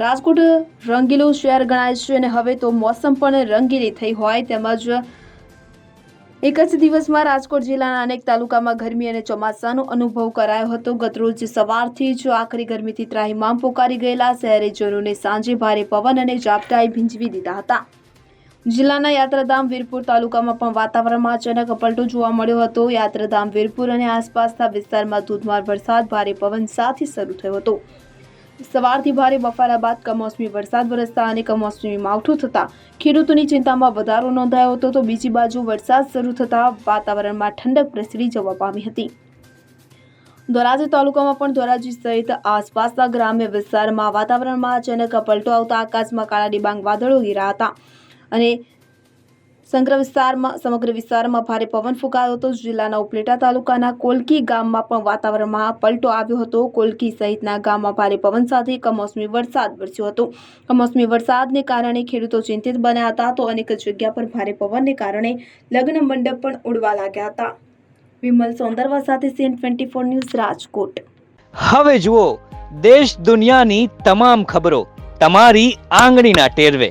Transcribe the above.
રાજકોટ રંગીલું શહેર ગણાય છે અને હવે તો મોસમ પણ રંગીલી થઈ હોય તેમજ એક જ દિવસમાં રાજકોટ જિલ્લાના અનેક તાલુકામાં ગરમી અને ચોમાસાનો અનુભવ કરાયો હતો. ગતરોજ સવારથી જ આખરી ગરમીથી ત્રાહિમામ પોકારી ગયેલા શહેરીજનોને સાંજે ભારે પવન અને ઝાપટાએ ભીંજવી દીધા હતા. જિલ્લાના યાત્રાધામ વીરપુર તાલુકામાં પણ વાતાવરણમાં અચાનક પલટો જોવા મળ્યો હતો. યાત્રાધામ વીરપુર અને આસપાસના વિસ્તારમાં ધોધમાર વરસાદ, ભારે પવન સાથે શરૂ થયો હતો. સવારથી ભારે બફારા બાદ કમોસમી વરસાદ વરસતા અને કમોસમી માવઠું થતાં ખેડૂતોની ચિંતામાં વધારો નોંધાયો હતો, તો બીજી બાજુ વરસાદ શરૂ થતાં વાતાવરણમાં ઠંડક પ્રસરી જવા પામી હતી. ધોરાજી તાલુકામાં પણ ધોરાજી સહિત આસપાસના ગ્રામ્ય વિસ્તારમાં વાતાવરણમાં અચાનક પલટો આવતા આકાશમાં કાળા ડિબાંગ વાદળો ઘેરા હતા અને સમગ્ર વિસ્તારમાં સમગ્ર વિસ્તારમાં ભારે પવન ફૂંકાયો હતો. જિલ્લાના ઉપલેટા તાલુકાના કોલકી ગામમાં પણ વાતાવરણમાં પલટો આવ્યો હતો. કોલકી સહિતના ગામમાં ભારે પવન સાથે કમોસમી વરસાદ વરસ્યો હતો. કમોસમી વરસાદને કારણે ખેડૂતો ચિંતિત બન્યા હતા તો અનેક જગ્યા પર ભારે પવનને કારણે લગ્ન મંડપ પણ ઉડવા લાગ્યા હતા. વિમલ સોંદરવા સાથે CN twenty four news Rajkot. હવે જુઓ, દેશ દુનિયાની તમામ ખબરો તમારી આંગળીના ટેરવે.